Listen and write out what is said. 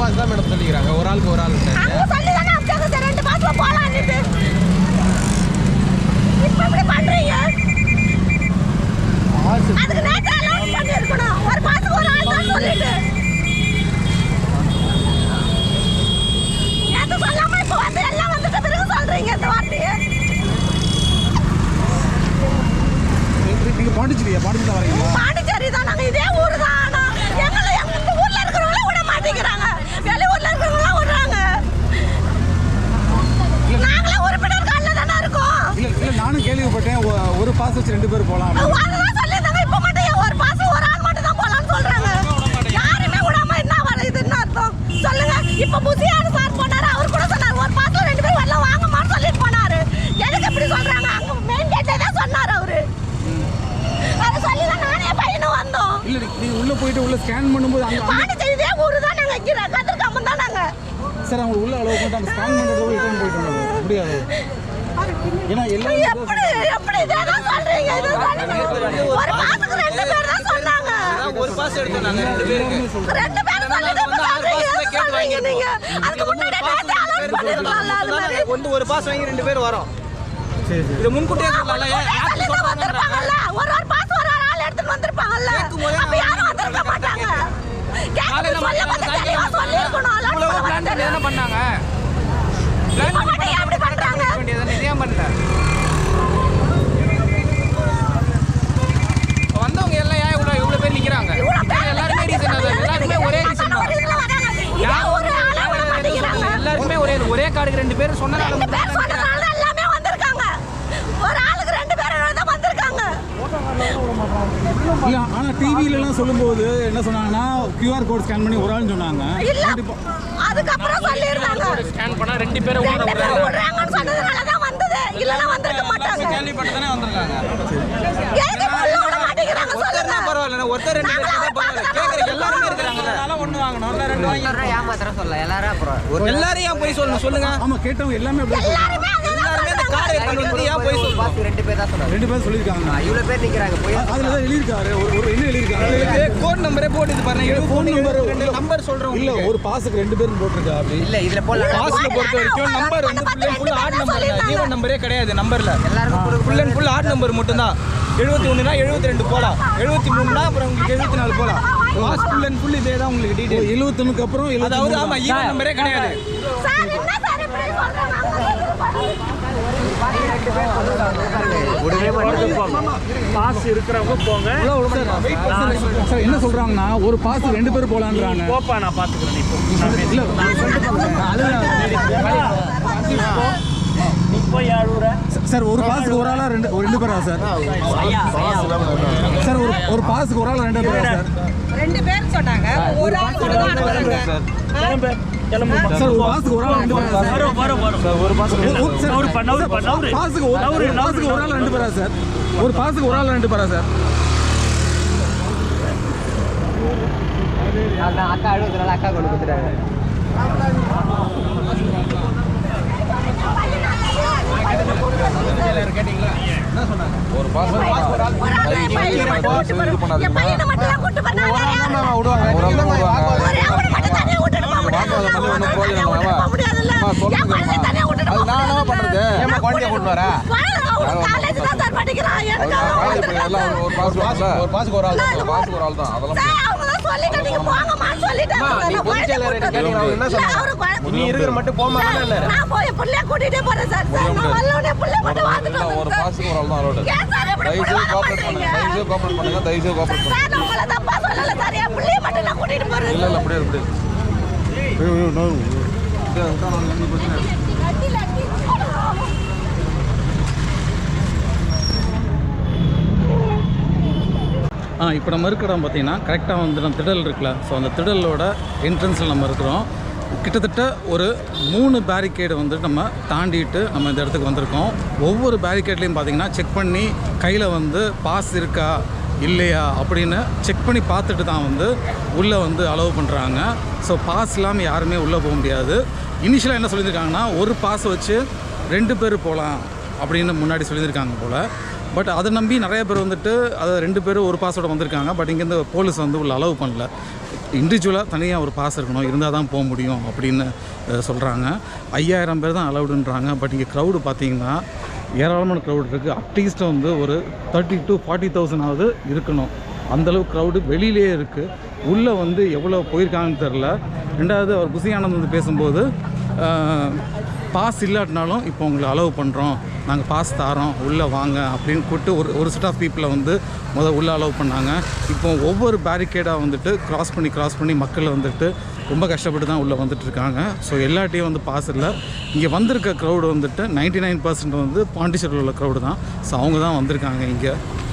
Pass தான் madam சொல்லிக்கிறாங்க. ஒரு ஆளுக்கு ஒரு ஆள் அங்க சொல்லி தானே அமிச்சாங்க சரி ரெண்டு மாசம் போலான்னுட்டு இப்ப இப்படி பண்றீங்க? அதுக்கு நேற்று பண்ணிருக்கணும் ஒரு மாசம் ஒரு ஆள் தான் சொல்லிட்டு. சொல்லாம இப்ப வந்து எல்லாம் வந்துட்ட பிறகு சொல்றீங்க இந்த வார்த்தையை? நீங்க பாண்டிச்சேரியா பாண்டிச்சேரி வரீங்களா? பாண்டிச்சேரி தான் நாங்க இதே ஊர் தான் எங்களை எங்க ஊர்ல இருக்கிறவங்கள விட மாட்டேங்கிறாங்க. நானும் கேள்விப்பட்டேன். ஒரு பாஸ் வச்சு ரெண்டு பேர் மட்டும் மட்டும் அர்த்தம். சொல்லுங்க. இப்ப புசியாரு சார் போனாரு. அவர் கூட சொன்னாரு. ஒரு பாசம் ரெண்டு பேர் வரல வாங்கம்மான்னு சொல்லிட்டு போனாரு. எதுக்கு இப்படி சொல்றாங்க? அங்க மெயின் கேட்டே தான் சொன்னாரு அவரு. அதை சொல்லி தான் நானே பையனும் வந்தோம். இல்ல நீங்க உள்ள போயிட்டு உள்ள ஸ்கேன் பண்ணும்போது அங்க பாண்டிச்சேரி இதே ஊரு தான் நாங்க வைக்கிற கத்திரிக்காம தான் நாங்க. சார் அவங்க உள்ள அளவு பண்ணிட்டு அங்க ஸ்கேன் பண்றதோட ரிட்டர்ன் போயிட்டு இருந்தாங்க. முடியாது ஏன்னா எல்லாரும் எப்படி எப்படி இதேதான் சொல்றீங்க? இது சொல்லுங்க. ஒரு மாசத்துக்கு ரெண்டு பேர் தான் சொன்னாங்க ஒரு பாஸ் எடுத்தோம் நாங்க ரெண்டு பேருக்கு. ரெண்டு பேரும் சொல்லிட்டு இப்ப சொல்றீங்க. எது சொல்றீங்க நீங்க அதுக்கு முன்னாடி நேத்து அலௌன்ஸ் பண்ணிருக்கலாம்ல அது மாதிரி வந்து ஒரு பாஸ் வாங்கி ரெண்டு பேர் வரோம். இது முன்கூட்டியே சொல்லல சொல்லிட்டு வந்திருப்பாங்கல்ல. ஒரு ஒரு பாஸ் ஒரு ஆள் எடுத்துட்டு வந்திருப்பாங்கல்ல. அப்ப யாரும் வந்திருக்க மாட்டாங்க. கேட்கறது சொல்ல அலௌன்ஸ் பண்ண என்ன பண்ணாங்க இப்ப மட்டும் ஏன் இப்படி பண்றாங்க வேண்டியதானே இதே பண்ணல வந்தவங்க எல்லாம் ஏன் இவ்வளவு இவ்வளவு பேர் பேர் எல்லாருமே ரீசன் எல்லாருமே ஒரே ரீசன் தான். யாரும் ஒரு ஒரே ஒரே கார்டுக்கு ரெண்டு பேர் சொன்னதால ரெண்டு பேர் சொன்னதால தான் எல்லாமே வந்திருக்காங்க. ஒரு ஆளுக்கு ரெண்டு பேர் தான் வந்திருக்காங்க. இல்ல ஆனா டிவில எல்லாம் சொல்லும்போது என்ன சொன்னாங்கன்னா QR கோட் ஸ்கேன் பண்ணி ஒரு ஆள்னு சொன்னாங்க. இல்ல. அதுக்கப்புறம் சொல்லியிருந்தாங்க. ஸ்கேன் பண்ணா ரெண்டு பேரும் ரெண்டு பேர் விடுறாங்கன்னு சொன்னதுனால தான் வந்தது இல்லைன்னா வந்திருக்க மாட்டாங்க கேள்விப்பட்டு தானே வந்திருக்காங்க சொல்லுங்க. பரவாயில்ல ஒருத்தர் ரெண்டு பேர் பரவாயில்ல. கேக்குற எல்லாருமே இருக்கிறாங்க ஒண்ணு வாங்கணும். இல்ல ரெண்டு வாங்கி ஏமாத்திர சொல்ல எல்லாரும் அப்புறம். எல்லாரும் ஏன் போய் சொல்லணும்? சொல்லுங்க. ஆமா கேட்டவங்க எல்லாமே அப்படி எல்லாருமே இந்த கார்டு எடுத்து வந்து ஏன் போய் சொல்லணும்? ரெண்டு பேர் தான் சொல்றாங்க. ரெண்டு பேர் சொல்லியிருக்காங்க. இவ்வளவு பேர் நிக்கிறாங்க போய் அதுல தான் எழுதியிருக்காரு. ஒரு கோட் நம்பரே போட்டுது பாருங்க. ஃபோன் நம்பர் நம்பர் சொல்றோம் இல்ல ஒரு பாஸுக்கு ரெண்டு பேரும் போட்டிருக்கா அப்படி? இல்ல இதுல போல பாஸ்ல பொறுத்த வரைக்கும் நம்பர் வந்து full and full odd number தான். ஜீவன் நம்பரே கிடையாது நம்பர்ல எல்லாருக்கும் full and full odd number மட்டும் தான் எழுபத்தி ஒண்ணுனா எழுபத்தி ரெண்டு போலாம். எழுபத்தி மூணுனா அப்புறம் உங்களுக்கு எழுபத்தி நாலு போலாம் பாஸ் ஃபுல் அண்ட் ஃபுல் இதே தான் உங்களுக்கு டீடைல் எழுபத்தொன்னுக்கு அப்புறம் அதாவது ஆமா ஈவன் நம்பரே கிடையாது. சொல்றாங்க பாஸ் இருக்கிறவங்க போங்க. சார் என்ன சொல்றாங்கன்னா ஒரு பாஸ் ரெண்டு பேர் போலான்றாங்க போப்பா நான் பாத்துக்கிறேன் நீ போ. நான் இல்ல நான் சொல்லிட்டு போறேன். அதுதான். நீ போய் அழுகுற சார் ஒரு பாஸுக்கு ஒரு ஆளா ரெண்டு ஒரு ரெண்டு பேரா சார்? சார்? ஒரு ஒரு பாஸுக்கு ஒரு ஆளா ரெண்டு பேரா சார்? ரெண்டு பேர். சொன்னாங்க. ஒரு ஆள் கிளம்பு சார் ஒரு பாஸுக்கு ஒரு ஆள் ரெண்டு பேரா சார்? வரும் வரும் வரும். ஒரு பாஸ் நவுறு பண்ண நவுறு பண்ண ஒரு ஒரு பாஸுக்கு ஒரு ஆள் ரெண்டு பேரா சார்? ஒரு பாஸுக்கு ஒரு ஆள் ரெண்டு பேரா சார்? அக்கா அழுகுறதுனால அக்கா கொண்டு கொடுத்துட்டாங்க ஒரே அவனை மட்டும் ஏமா குழந்தைய கூட்டு தான் சார் படிக்கிறான் எனக்கு அவன் ஒரு பாஸுக்கு ஒரு ஆள் தான். நீங்க நீ கேட்டீங்க, என்ன சொன்னாங்க? நீ இருக்கிற மட்டும் போமா நான் போய் என் பிள்ளைய கூட்டிட்டே போறேன் சார். சார் நான் ஏன் சார் இப்படி புடுவாங்க பண்றீங்க சார் நான் உங்களை தப்பா சொல்லல சார் என் பிள்ளைய மட்டும் நான் கூட்டிட்டு போறேன் இல்ல இல்ல அப்படியே ஆ இப்போ நம்ம இருக்கிற இடம் பார்த்தீங்கன்னா கரெக்டாக வந்து நம்ம திடல் இருக்குல்ல. ஸோ அந்த திடலோட என்ட்ரன்ஸில் நம்ம இருக்கிறோம். கிட்டத்தட்ட ஒரு மூணு பேரிகேடு வந்து நம்ம தாண்டிட்டு நம்ம இந்த இடத்துக்கு வந்திருக்கோம். ஒவ்வொரு பேரிகேட்லேயும் பார்த்தீங்கன்னா செக் பண்ணி கையில் வந்து பாஸ் இருக்கா? இல்லையா அப்படின்னு செக் பண்ணி பார்த்துட்டு தான் வந்து உள்ளே வந்து அலோவ் பண்ணுறாங்க ஸோ பாஸ் இல்லாமல் யாருமே உள்ளே போக முடியாது. இனிஷியலாக என்ன சொல்லியிருக்காங்கன்னா ஒரு பாஸ் வச்சு ரெண்டு பேர் போகலாம் அப்படின்னு முன்னாடி சொல்லியிருக்காங்க போல். பட் அதை நம்பி நிறைய பேர் வந்துட்டு அதை ரெண்டு பேரும் ஒரு பாஸோட வந்திருக்காங்க. பட் இங்கேருந்து போலீஸ் வந்து உள்ள அலோவ் பண்ணல. இண்டிவிஜுவலாக தனியாக ஒரு பாஸ் இருக்கணும் இருந்தால் தான் போக முடியும் அப்படின்னு சொல்கிறாங்க ஐயாயிரம் பேர் தான் அலௌடுன்றாங்க பட் இங்கே க்ரௌடு பார்த்தீங்கன்னா ஏராளமான க்ரௌட் இருக்குது அட்லீஸ்ட் வந்து ஒரு தேர்ட்டி டு ஃபார்ட்டி தௌசண்டாவது இருக்கணும். அந்தளவு க்ரௌடு வெளியிலேயே இருக்குது உள்ளே வந்து எவ்வளோ போயிருக்காங்கன்னு தெரில ரெண்டாவது அவர் குசியானந்த் வந்து பேசும்போது பாஸ் இல்லாட்டினாலும் இப்போ உங்களை அலோவ் பண்ணுறோம் நாங்கள் பாஸ் தாரோம் உள்ளே வாங்க அப்படின்னு கூப்பிட்டு ஒரு ஒரு செட் ஆஃப் பீப்புளை வந்து முதல் உள்ளே அலோவ் பண்ணாங்க. இப்போ ஒவ்வொரு பேரிகேடாக வந்துட்டு கிராஸ் பண்ணி கிராஸ் பண்ணி மக்கள் வந்துட்டு ரொம்ப கஷ்டப்பட்டு தான் உள்ளே வந்துட்டுருக்காங்க ஸோ எல்லாட்டையும் வந்து பாஸ் இல்லை. இங்கே வந்திருக்க க்ரௌடு வந்துட்டு நைன்ட்டி நைன் பர்சன்ட் வந்து பாண்டிச்சேரியில் உள்ள க்ரௌடு தான். ஸோ அவங்க தான் வந்திருக்காங்க இங்கே.